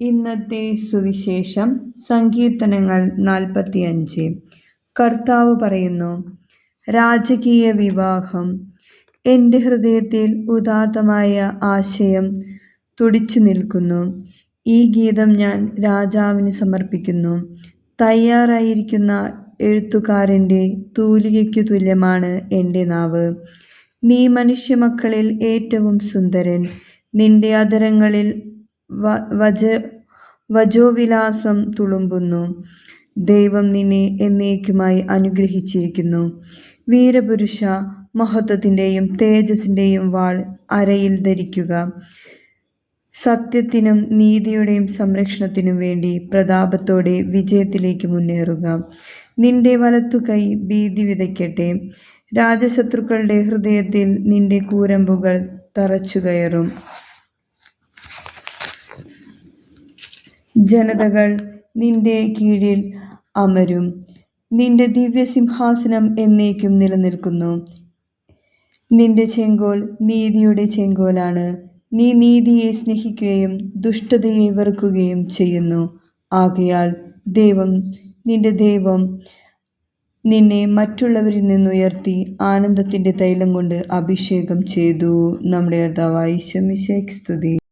ഇന്നത്തെ സുവിശേഷം സങ്കീർത്തനങ്ങൾ നാൽപ്പത്തിയഞ്ച്. കർത്താവ് പറയുന്നു രാജകീയ വിവാഹം എന്റെ ഹൃദയത്തിൽ ഉദാത്തമായ ആശയം തുടിച്ചു നിൽക്കുന്നു. ഈ ഗീതം ഞാൻ രാജാവിന് സമർപ്പിക്കുന്നു. തയ്യാറായിരിക്കുന്ന എഴുത്തുകാരന്റെ തൂലികയ്ക്കു തുല്യമാണ് എന്റെ നാവ്. നീ മനുഷ്യമക്കളിൽ ഏറ്റവും സുന്ദരൻ. നിന്റെ അധരങ്ങളിൽ വജ വജോവിലാസം തുളുമ്പുന്നു. ദൈവം നിന്നെ എന്നേക്കുമായി അനുഗ്രഹിച്ചിരിക്കുന്നു. വീരപുരുഷ മഹത്വത്തിന്റെയും തേജസ്സിന്റെയും വാൾ അരയിൽ ധരിക്കുക. സത്യത്തിനും നീതിയുടെയും സംരക്ഷണത്തിനും വേണ്ടി പ്രതാപത്തോടെ വിജയത്തിലേക്ക് മുന്നേറുക. നിന്റെ വലത്തുകൈ ഭീതി വിതയ്ക്കട്ടെ. രാജശത്രുക്കളുടെ ഹൃദയത്തിൽ നിന്റെ കൂരമ്പുകൾ തറച്ചു ജനതകൾ നിന്റെ കീഴിൽ അമരും. നിന്റെ ദിവ്യസിംഹാസനം എന്നേക്കും നിലനിൽക്കുന്നു. നിന്റെ ചെങ്കോൽ നീതിയുടെ ചെങ്കോലാണ്. നീ നീതിയെ സ്നേഹിക്കുകയും ദുഷ്ടതയെ വെറുക്കുകയും ചെയ്യുന്നു. ആകയാൽ ദൈവം നിന്റെ ദൈവം നിന്നെ മറ്റുള്ളവരിൽ നിന്നുയർത്തി ആനന്ദത്തിന്റെ തൈലം കൊണ്ട് അഭിഷേകം ചെയ്തു. നമ്മുടെ അർത്ഥ ഈശോ സ്തുതി.